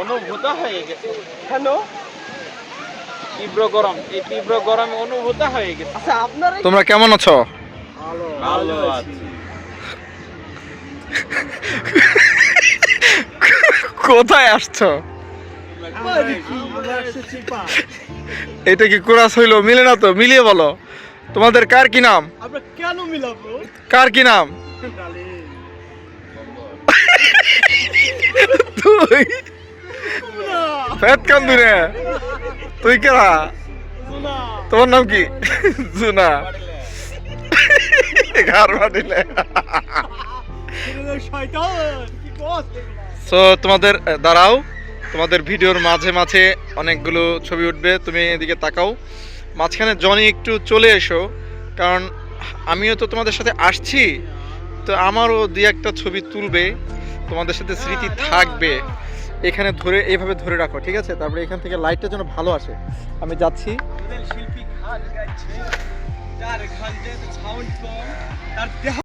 অনুভূত হয়ে গেছে। কেন তীব্র গরম এই তীব্র গরমে অনুভূত হয়ে গেছে। আচ্ছা আপনার তোমরা কেমন আছো? ভালো আছি। কোথায় আসছো? এটা কি কোরাস হইল? মিলে না তো মিলিয়ে বলো। তোমাদের কার কি নাম? আমরা কেন মিলাবো? কার কি নাম? তুই। ফেত কান্দু রে তুই কেরা? তোমার নাম কি? জুনা। ঘর বাড়িলে সো তোমাদের দাঁড়াও। তোমাদের ভিডিওর মাঝে মাঝে অনেকগুলো ছবি উঠবে তুমি এদিকে তাকাও। মাঝখানে জনি একটু চলে এসো কারণ আমিও তো তোমাদের সাথে আসছি তো আমারও দুই একটা ছবি তুলবে তোমাদের সাথে স্মৃতি থাকবে। এখানে ধরে, এইভাবে ধরে রাখো, ঠিক আছে? তারপরে এখান থেকে লাইটটা যেন ভালো আসে। আমি যাচ্ছি।